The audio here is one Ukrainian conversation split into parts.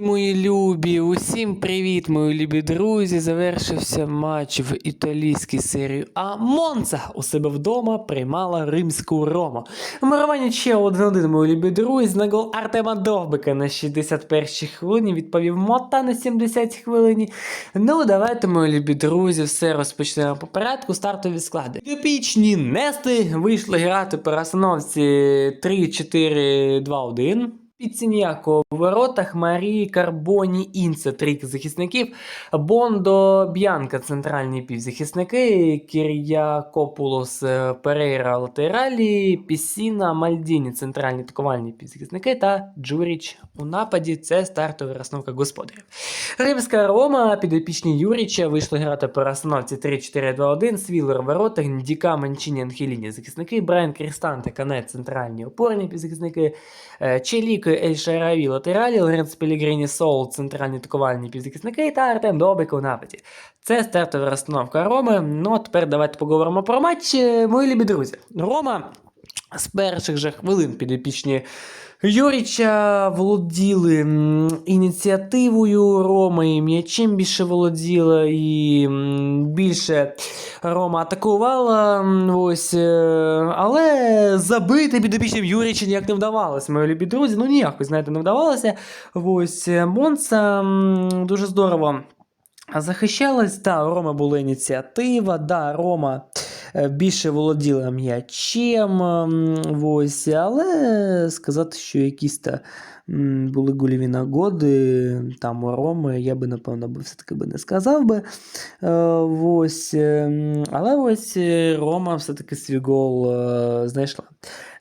Мої любі, усім привіт, мої любі друзі. Завершився матч в італійській серії А. Монца у себе вдома приймала римську Рому. Мирування ще 1-1, мої любі друзі. На гол Артема Довбика на 61-й хвилині відповів Мота на 70-й хвилині. Ну, давайте, мої любі друзі, все розпочнемо по порядку. Стартові склади. Підопічні Нести вийшли грати по розстановці 3-4-2-1. Піціняко в воротах Марії Карбоні Інце, трійка захисників, Бондо Б'янка, центральні півзахисники, Кір'якопулос е, Перейра латералі, Пісіна Мальдіні, центральні атакувальні півзахисники та Джуріч у нападі. Це стартова розстановка господарів. Римська Рома, підопічні Юріча, вийшли грати по розстановці 3-4-2-1, Свілер воротах, Діка Манчині Анхеліні захисники, Брайан Крістанте, Канет, центральні опорні півзахисники, е, Челіко Ель Шараві латералі, Лоренц Пелігріні Соул, центральні атакувальні півзахисники та Артем Добик у нападі. Це стартова розстановка Роми. Ну а тепер давайте поговоримо про матч. Мої любі друзі. Рома з перших же хвилин підопічні Юріча володіли ініціативою Роми, і м'ячем більше володіла, і більше Рома атакувала. Ось, е, але забити підопічним Юріча ніяк не вдавалося, мої любі друзі. Ну ніяк, знаєте, не вдавалося. Ось е, Монца дуже здорово. Захищалась, да, Рома була ініціатива, да, Рома більше володіла м'ячем, ось, але сказати, що якісь та були гольові нагоди там Роми, я би, напевно, все-таки би не сказав би. Е, ось, е, але ось е, Рома все-таки свій гол е, знайшла.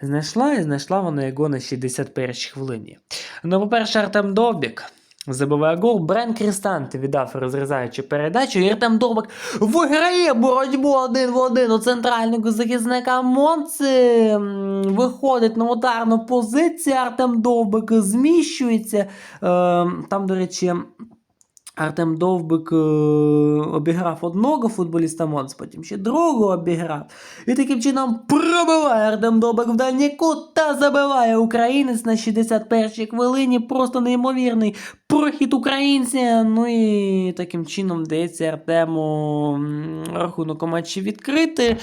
Знайшла і знайшла вона його на 61-й хвилині. Ну, по-перше, Артем Довбік. Забиває гол. Брен Крістанти віддав розрізаючи передачу. І Артем Довбик виграє боротьбу один в один у центрального захисника Монци. Виходить на ударну позицію. Артем Довбик зміщується. Е, Там, до речі. Артем Довбик е, обіграв одного футболіста Монц, потім ще другого обіграв. І таким чином пробиває Артем Довбик в дальній кут та забиває українець на 61-й хвилині. Просто неймовірний прохід українця. Ну і таким чином вдається Артему рахунок у матчі відкрити.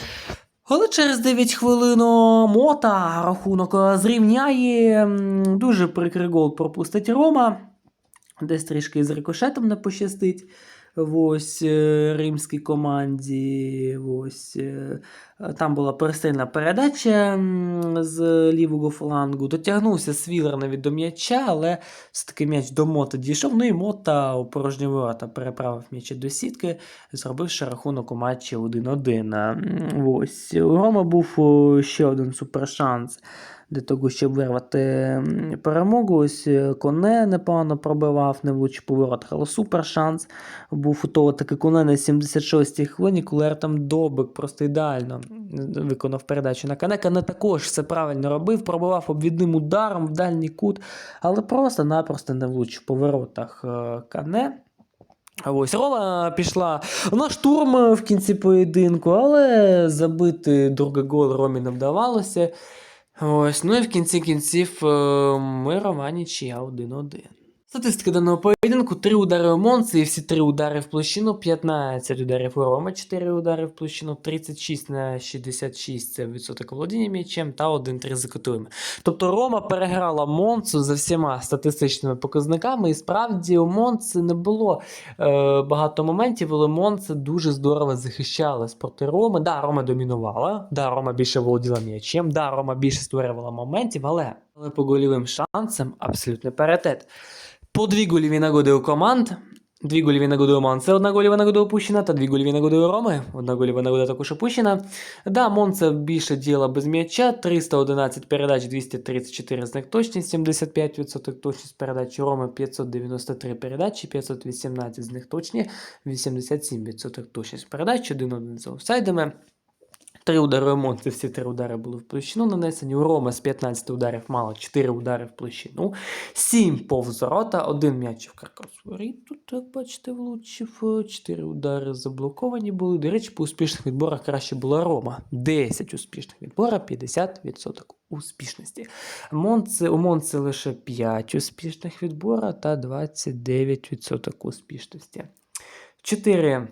Але через 9 хвилин Мота рахунок зрівняє. Дуже прикрий гол пропустить Рома. Десь трішки з рикошетом не пощастить. Ось е, римській команді. Ось, е, там була пересильна передача з лівого флангу. Дотягнувся Свілер навіть до м'яча, але все-таки м'яч до Мота дійшов. Ну і Мота у порожні ворота переправив м'яч до сітки, зробивши рахунок у матчі 1-1. Ось. У Рома був ще один супершанс для того, щоб вирвати перемогу. Ось е, Коне непогано пробивав, не влучив по воротах, але супер шанс був у того таки Коне на 76-й хвилині, коли Артем Добик просто ідеально виконав передачу на Кане. Кане також все правильно робив, пробивав обвідним ударом в дальній кут, але просто-напросто не влучив по воротах е, Кане. А Ось Рома пішла на штурм в кінці поєдинку, але забити другий гол Ромі не вдавалося. Ось, ну і в кінці кінців ми мирова нічия 1-1. Статистика даного поєдинку: 3 удари у Монці і всі 3 удари в площину, 15 ударів у Рома, 4 удари в площину, 36 на 66 це відсоток володіння м'ячем та 1-3 за кутовими. Тобто Рома переграла Монцу за всіма статистичними показниками, і справді у Монці не було е, багато моментів, але Монце дуже здорово захищалась проти Роми. Да, Рома домінувала, да, Рома більше володіла м'ячем, да, Рома більше створювала моментів, але, але по гольовим шансам абсолютний паритет. По дві гольові нагоди у команд. Дві гольові нагоди у Монце, одна гольова нагода опущена, та дві гольові нагоди у Роми. Одна гольова нагода також опущена. Да, Монце більше діла без м'яча, 311 передач, 234 знак точність, 75% точність передач Роми, 593 передачі, 518 з них точні, 87% точність передач, 1-1 за офсайдами. Три удари Монци, всі три удари були в площину нанесені. У Роми з 15 ударів мало 4 удари в площину. 7 повз ворота, один м'яч в каркас воріт. Тут, як бачите, влучив. 4 удари заблоковані були. До речі, по успішних відборах краще була Рома. 10 успішних відборів, 50% успішності. Монце, у Монце лише 5 успішних відбора та 29% успішності. 4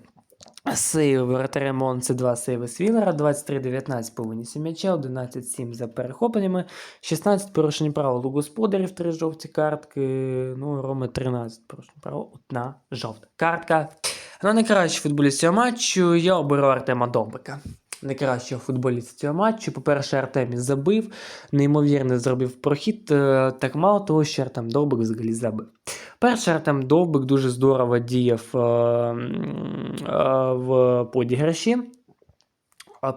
Сейви воротаря Монце, 2 сейви Свілера, 23-19 по винісі м'яча, 11-7 за перехопленнями, 16 порушень правил у господарів, 3 жовті картки, ну, Роми 13 порушень правил, одна жовта картка. На найкращий футболіст цього матчу я оберу Артема Довбика. Найкращого футболіста цього матчу. По-перше, Артемі забив, неймовірно зробив прохід, е, так мало того, що Артем Довбик взагалі забив. Перший Артем Довбик дуже здорово діяв е, е, в подіграші.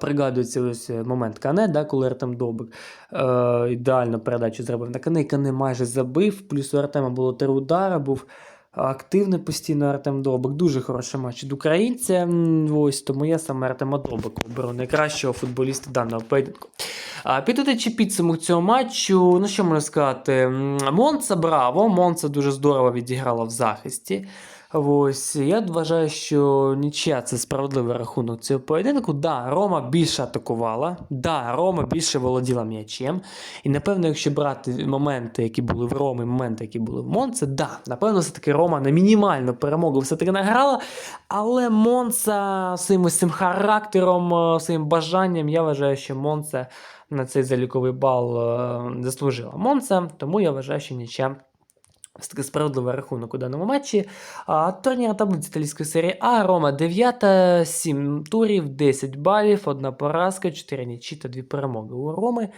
Пригадується ось момент Кане, да, коли Артем Довбик е, ідеальну передачу зробив на Кане, і Кане майже забив. Плюс у Артема було три удари, був активний постійно Артем Довбик. Дуже хороший матч від українця. Ось тому я саме Артема Довбика оберу найкращого футболіста даного поєдинку. Підводячи підсумок цього матчу, ну що можна сказати? Монца браво, Монца дуже здорово відіграла в захисті. Ось я вважаю, що нічия це справедливий рахунок цього поєдинку. Да, Рома більше атакувала, да, Рома більше володіла м'ячем. І напевно, якщо брати моменти, які були в Ромі, моменти, які були в Монце, да, напевно, все-таки Рома на мінімальну перемогу все-таки награла. Але Монца своїм ось цим характером, е, своїм бажанням, я вважаю, що Монца на цей заліковий бал е, заслужила Монца, тому я вважаю, що нічия Ось такий справедливий рахунок у даному матчі. А, турнір таблиці італійської серії А. Рома 9, 7 турів, 10 балів, одна поразка, 4 нічі та 2 перемоги у Роми.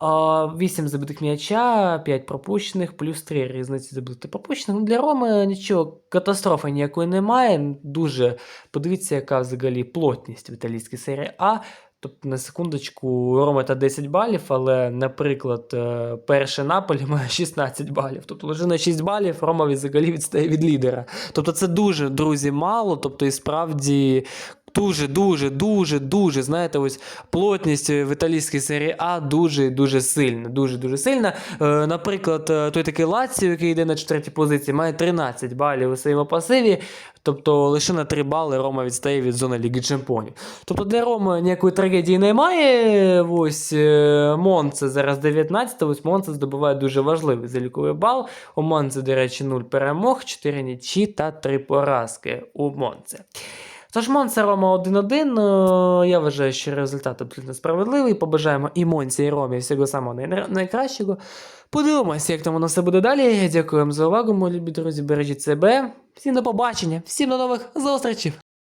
А, 8 забитих м'яча, 5 пропущених, плюс 3 різниці забитих пропущених. Ну, Для Роми нічого, катастрофи ніякої немає. Дуже подивіться, яка взагалі плотність в італійській серії А. Тобто, на секундочку, Рома та 10 балів, але, наприклад, е, перший Наполі має 16 балів. Тобто лише на 6 балів Рома взагалі відстає від лідера. Тобто це дуже, друзі, мало. Тобто, і справді. Дуже, дуже, дуже, знаєте, ось плотність в італійській серії А дуже дуже сильна. Дуже дуже сильна. Е, наприклад, е, той такий Лаціо, який йде на четвертій позиції, має 13 балів у своєму пасиві. Тобто лише на 3 бали Рома відстає від зони Ліги Чемпіонів. Тобто для Роми ніякої трагедії немає. Ось е, Монце зараз 19, ось Монце здобуває дуже важливий заліковий бал. У Монце, до речі, 0 перемог, 4 нічі та 3 поразки у Монце. Тож Монце Рома 1-1. е, Я вважаю, що результат абсолютно справедливий. Побажаємо і Монці, і Ромі всього самого найкращого. Подивимося, як там воно все буде далі. Дякую вам за увагу, мої любі друзі. Бережіть себе. Всім до побачення, всім до нових зустрічей.